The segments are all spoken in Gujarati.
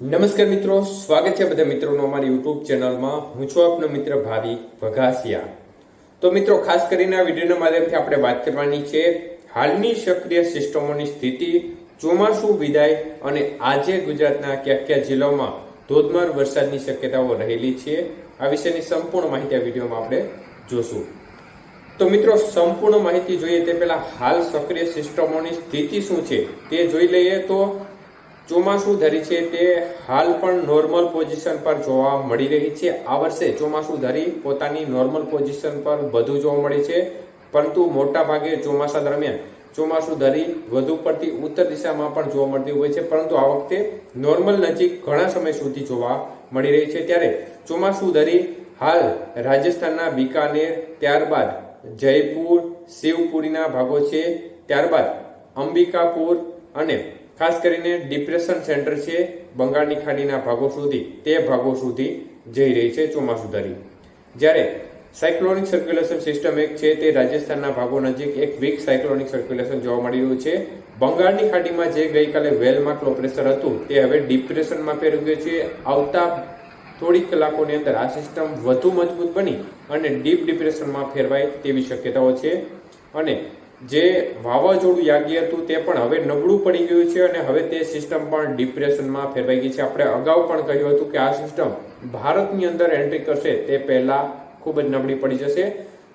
નમસ્કાર મિત્રો, સ્વાગત છે બધા મિત્રોનો અમારી યુટ્યુબ ચેનલમાં. હું છું આપનો મિત્ર ભાવી ભગાસિયા. તો મિત્રો, ખાસ કરીને આ વિડીયોના માધ્યમથી આપણે વાત કરવાની છે હાલની સક્રિય સિસ્ટમોની સ્થિતિ, ચોમાસું વિદાય અને આજે ગુજરાતના કયા કયા જિલ્લાઓમાં ધોધમાર વરસાદની શક્યતાઓ રહેલી છે, આ વિશેની સંપૂર્ણ માહિતી આ વિડીયોમાં આપણે જોશું. તો મિત્રો, સંપૂર્ણ માહિતી જોઈએ તે પહેલા હાલ સક્રિય સિસ્ટમોની સ્થિતિ શું છે તે જોઈ લઈએ તો ચોમાસું ધરી છે તે હાલ પણ નોર્મલ પોઝિશન પર જોવા મળી રહી છે. આ વર્ષે ચોમાસું ધરી પોતાની નોર્મલ પોઝિશન પર વધુ જોવા મળે છે. પરંતુ મોટા ભાગે ચોમાસા દરમિયાન ચોમાસું ધરી વધુ પડતી ઉત્તર દિશામાં પણ જોવા મળતી હોય છે. પરંતુ આ વખતે નોર્મલ નજીક ઘણા સમય સુધી જોવા મળી રહી છે. ત્યારે ચોમાસું ધરી હાલ રાજસ્થાનના બિકાનેર, ત્યારબાદ જયપુર, શિવપુરીના ભાગો છે. ત્યારબાદ અંબિકાપુર અને ખાસ કરીને ડિપ્રેશન સેન્ટર છે બંગાળની ખાડીના ભાગો સુધી, તે ભાગો સુધી જઈ રહી છે ચોમાસું ધરી જ્યારે સાયક્લોનિક સર્ક્યુલેશન સિસ્ટમ એક છે, તે રાજસ્થાનના ભાગો નજીક એક વીક સાયક્લોનિક સર્ક્યુલેશન જોવા મળી રહ્યું છે. બંગાળની ખાડીમાં જે ગઈકાલે વેલમાર્ક લો પ્રેશર હતું, તે હવે ડિપ્રેશનમાં ફેરવી ગયું છે. આવતા થોડીક કલાકોની અંદર આ સિસ્ટમ વધુ મજબૂત બની અને ડીપ ડિપ્રેશનમાં ફેરવાય તેવી શક્યતાઓ છે. અને જે વાવાઝોડું યાગી હતું તે પણ હવે નબળું પડી ગયું છે અને હવે તે સિસ્ટમ પણ ડિપ્રેશનમાં ફેરવાઈ ગઈ છે. આપણે અગાઉ પણ કહ્યું હતું કે આ સિસ્ટમ ભારતની અંદર એન્ટ્રી કરશે તે પહેલા ખૂબ જ નબળી પડી જશે.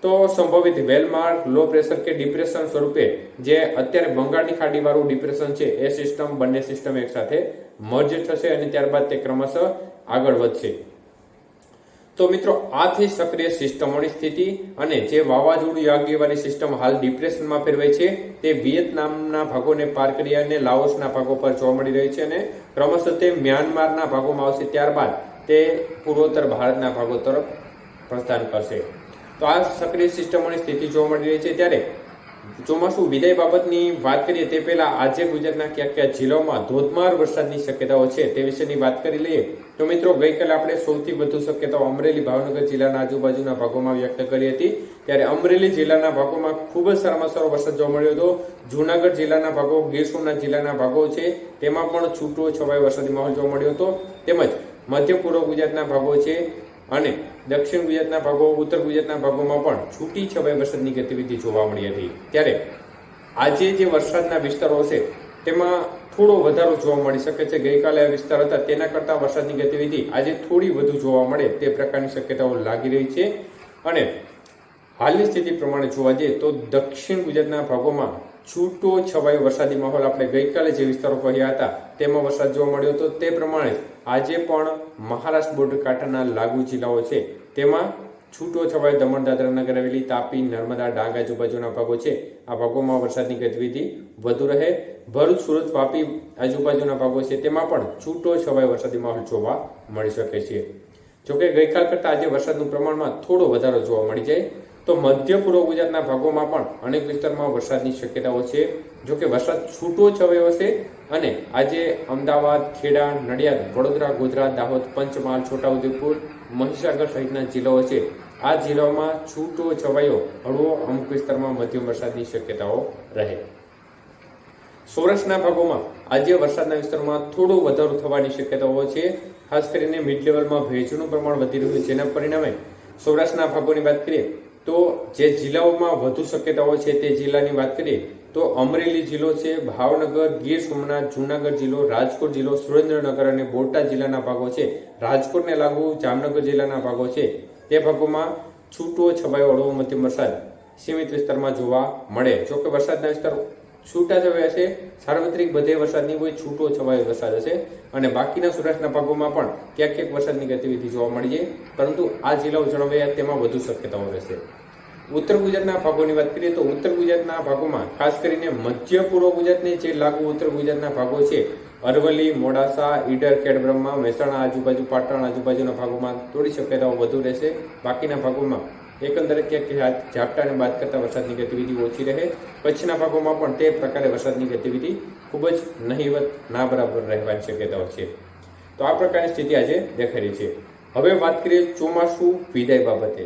તો સંભવિત વેલમાર્ક લો પ્રેશર કે ડિપ્રેશન સ્વરૂપે જે અત્યારે બંગાળની ખાડીવાળું ડિપ્રેશન છે, એ સિસ્ટમ બંને સિસ્ટમ એકસાથે મર્જ થશે અને ત્યારબાદ તે ક્રમશઃ આગળ વધશે. તો મિત્રો, આથી સક્રિય સિસ્ટમોની સ્થિતિ અને જે વાવાઝોડું આગેવાની સિસ્ટમ હાલ ડિપ્રેશનમાં ફેરવાય છે, તે વિયેતનામના ભાગોને પાર કરી અને લાઓસના ભાગો પર જોવા મળી રહી છે અને ક્રમશઃ તે મ્યાનમારના ભાગોમાં આવશે ત્યારબાદ તે પૂર્વોત્તર ભારતના ભાગો તરફ પ્રસ્થાન કરશે. તો આ સક્રિય સિસ્ટમોની સ્થિતિ જોવા મળી રહી છે ત્યારે ચોમાસું વિદાય બાબતની વાત કરીએ તે પહેલા આજે ગુજરાતના ક્યાં ક્યાં જિલ્લાઓમાં ધોધમાર વરસાદની શક્યતાઓ છે તે વિશેની વાત કરી લઈએ. તો મિત્રો, ગઈકાલે આપણે સૌથી વધુ શક્યતાઓ અમરેલી ભાવનગર જિલ્લાના આજુબાજુના ભાગોમાં વ્યક્ત કરી હતી. ત્યારે અમરેલી જિલ્લાના ભાગોમાં ખૂબ જ સારામાં સારો વરસાદ જોવા મળ્યો હતો. જૂનાગઢ જિલ્લાના ભાગો, ગીર સોમનાથ જિલ્લાના ભાગો છે, તેમાં પણ છૂટો છવાયો વરસાદી માહોલ જોવા મળ્યો હતો. તેમજ મધ્ય પૂર્વ ગુજરાતના ભાગો છે અને દક્ષિણ ગુજરાતના ભાગો, ઉત્તર ગુજરાતના ભાગોમાં પણ છૂટી છવાઈ વરસાદની ગતિવિધિ જોવા મળી હતી. ત્યારે આજે જે વરસાદના વિસ્તારો છે, તેમાં થોડો વધારો જોવા મળી શકે છે. ગઈકાલે આ વિસ્તાર હતા, તેના કરતાં વરસાદની ગતિવિધિ આજે થોડી વધુ જોવા મળે તે પ્રકારની શક્યતાઓ લાગી રહી છે. અને હાલની સ્થિતિ પ્રમાણે જોવા જઈએ તો દક્ષિણ ગુજરાતના ભાગોમાં છૂટો છવાયો વરસાદી માહોલ આપણે ગઈકાલે જે વિસ્તારો કહ્યા હતા, તેમાં વરસાદ જોવા મળ્યો હતો. તે પ્રમાણે આજે પણ મહારાષ્ટ્ર બોર્ડર કાંઠાના લાગુ જિલ્લાઓ છે. તેમાં છૂટો છવાયો દમણ દાદરા નગર હવેલી, તાપી, નર્મદા, ડાંગ આજુબાજુના ભાગો છે. આ ભાગોમાં વરસાદની ગતિવિધિ વધુ રહે. ભરૂચ, સુરત, વાપી આજુબાજુના ભાગો છે. તેમાં પણ છૂટો છવાયો વરસાદી માહોલ જોવા મળી શકે છે. જોકે ગઈકાલ કરતાં આજે વરસાદનું પ્રમાણમાં થોડો વધારો જોવા મળી જાય. તો મધ્ય પૂર્વ ગુજરાતના ભાગોમાં પણ અનેક વિસ્તારમાં વરસાદની શક્યતાઓ છે. જોકે વરસાદ છૂટો છવાયો હશે અને આજે અમદાવાદ, ખેડા, નડિયાદ, વડોદરા ગુજરાત દાહોદ, પંચમહાલ, છોટાઉદેપુર, મહીસાગર સહિતના જિલ્લાઓ છે. આ જિલ્લાઓમાં છૂટો છવાયો હળવો અમુક વિસ્તારમાં મધ્યમ વરસાદની શક્યતાઓ રહે. સૌરાષ્ટ્રના ભાગોમાં આજે વરસાદના વિસ્તારમાં થોડો વધારો થવાની શક્યતાઓ છે. ખાસ કરીને મિડ લેવલમાં ભેજનું પ્રમાણ વધી રહ્યું છે. જેના પરિણામે સૌરાષ્ટ્રના ભાગોની વાત કરીએ તો જે જિલ્લાઓમાં વધુ શક્યતાઓ છે તે જિલ્લાની વાત કરીએ, તો અમરેલી જિલ્લો છે, ભાવનગર, ગીર સોમનાથ, જૂનાગઢ જિલ્લો, રાજકોટ જિલ્લો, સુરેન્દ્રનગર અને બોટાદ જિલ્લાના ભાગો છે. રાજકોટને લાગુ જામનગર જિલ્લાના ભાગો છે. તે ભાગોમાં છૂટો છવાયો હળવો મધ્યમ વરસાદ સીમિત વિસ્તારમાં જોવા મળે. જોકે વરસાદના વિસ્તાર છૂટા છવાયા છે. સાર્વત્રિક બધે વરસાદની કોઈ છૂટો છવાયો વરસાદ હશે. અને બાકીના સૌરાષ્ટ્રના ભાગોમાં પણ ક્યાંક ક્યાંક વરસાદની ગતિવિધિ જોવા મળી જાય પરંતુ આ જિલ્લાઓ જણાવ્યા તેમાં વધુ શક્યતાઓ રહેશે. ઉત્તર ગુજરાતના ભાગોની વાત કરીએ તો ઉત્તર ગુજરાતના ભાગોમાં ખાસ કરીને મધ્ય પૂર્વ ગુજરાતને જે લાગુ ઉત્તર ગુજરાતના ભાગો છે, અરવલ્લી, મોડાસા, ઈડર, ખેડબ્રહ્મા, મહેસાણા, આજુબાજુ પાટણ, આજુબાજુના ભાગોમાં થોડી શક્યતાઓ વધુ રહેશે. બાકીના ભાગોમાં એકંદરે ક્યાંક ઝાપટાને બાદ કરતા વરસાદની ગતિવિધિ ઓછી રહે. કચ્છના ભાગોમાં પણ તે પ્રકારે વરસાદની ગતિવિધિ ખૂબ જ નહીવત ના બરાબર રહેવાની શક્યતાઓ છે. તો આ પ્રકારની સ્થિતિ આજે દેખાઈ રહી છે. હવે વાત કરીએ ચોમાસું વિદાય બાબતે.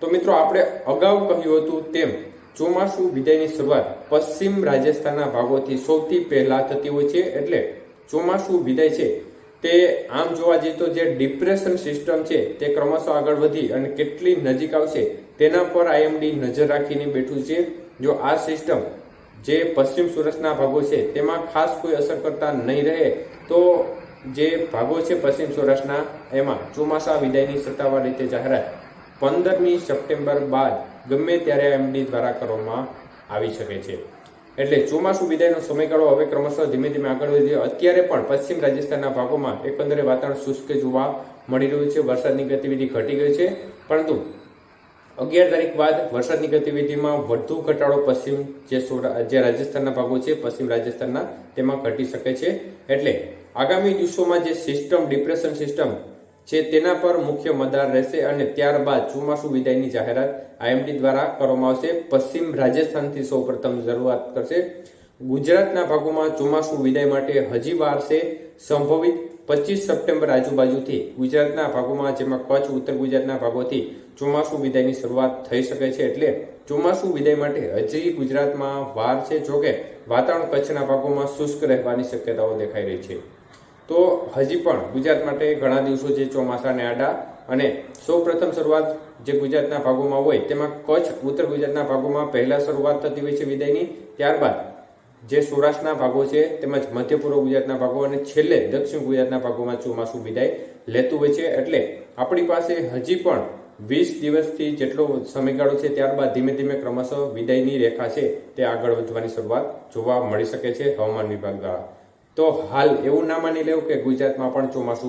તો મિત્રો, આપણે અગાઉ કહ્યું હતું તેમ, ચોમાસું વિદાયની શરૂઆત પશ્ચિમ રાજસ્થાનના ભાગોથી સૌથી પહેલા થતી હોય છે. એટલે ચોમાસું વિદાય છે તે આમ જોવા જઈએ તો જે ડિપ્રેશન સિસ્ટમ છે, તે ક્રમશઃ આગળ વધી અને કેટલી નજીક આવશે, તેના પર આઈએમડી નજર રાખીને બેઠું છે. જો આ સિસ્ટમ જે પશ્ચિમ સુરતના ભાગો છે, તેમાં ખાસ કોઈ અસર કરતા નહીં રહે, તો જે ભાગો છે પશ્ચિમ સૌરાષ્ટ્રના એમાં ચોમાસા વિદાયની સત્તાવાર રીતે જાહેરાત પંદરમી સપ્ટેમ્બર બાદ ગમે ત્યારે આઈએમડી દ્વારા કરવામાં આવી શકે છે. એટલે ચોમાસું વિદાયનો સમયગાળો હવે ક્રમશઃ ધીમે ધીમે આગળ વધ્યો અત્યારે પણ પશ્ચિમ રાજસ્થાનના ભાગોમાં એકંદરે વાતાવરણ શુષ્ક જોવા મળી રહ્યું છે. વરસાદની ગતિવિધિ ઘટી ગઈ છે. પરંતુ અગિયાર તારીખ બાદ વરસાદની ગતિવિધિમાં વધુ ઘટાડો પશ્ચિમ જે જે રાજસ્થાનના ભાગો છે, પશ્ચિમ રાજસ્થાનના તેમાં ઘટી શકે છે. એટલે આગામી દિવસોમાં જે સિસ્ટમ ડિપ્રેશન સિસ્ટમ છે તેના પર મુખ્ય મદાર રહેશે અને ત્યારબાદ ચોમાસું વિદાયની જાહેરાત આઈએમડી દ્વારા કરવામાં આવશે. પશ્ચિમ રાજસ્થાનથી સૌપ્રથમ શરૂઆત કરશે. ગુજરાતના ભાગોમાં ચોમાસું વિદાય માટે હજી વાર છે. સંભવિત પચીસ સપ્ટેમ્બર આજુબાજુથી ગુજરાતના ભાગોમાં, જેમાં કચ્છ, ઉત્તર ગુજરાતના ભાગોથી ચોમાસું વિદાયની શરૂઆત થઈ શકે છે. એટલે ચોમાસું વિદાય માટે હજી ગુજરાતમાં વાર છે. જોકે વાતાવરણ કચ્છના ભાગોમાં શુષ્ક રહેવાની શક્યતાઓ દેખાઈ રહી છે. તો હજી પણ ગુજરાત માટે ઘણા દિવસો જે ચોમાસાને આડા અને સૌ પ્રથમ શરૂઆત જે ગુજરાતના ભાગોમાં હોય તેમાં કચ્છ, ઉત્તર ગુજરાતના ભાગોમાં પહેલા શરૂઆત થતી હોય છે વિદાયની. ત્યારબાદ જે સૌરાષ્ટ્રના ભાગો છે તેમજ મધ્ય પૂર્વ ગુજરાતના ભાગો અને છેલ્લે દક્ષિણ ગુજરાતના ભાગોમાં ચોમાસું વિદાય લેતું હોય છે. એટલે આપણી પાસે હજી પણ વીસ દિવસથી જેટલો સમયગાળો છે, ત્યારબાદ ધીમે ધીમે ક્રમશઃ વિદાયની રેખા છે તે આગળ વધવાની શરૂઆત જોવા મળી શકે છે હવામાન વિભાગ દ્વારા. તો હાલ એવું ના માની લેવું કે ગુજરાતમાં પણ ચોમાસું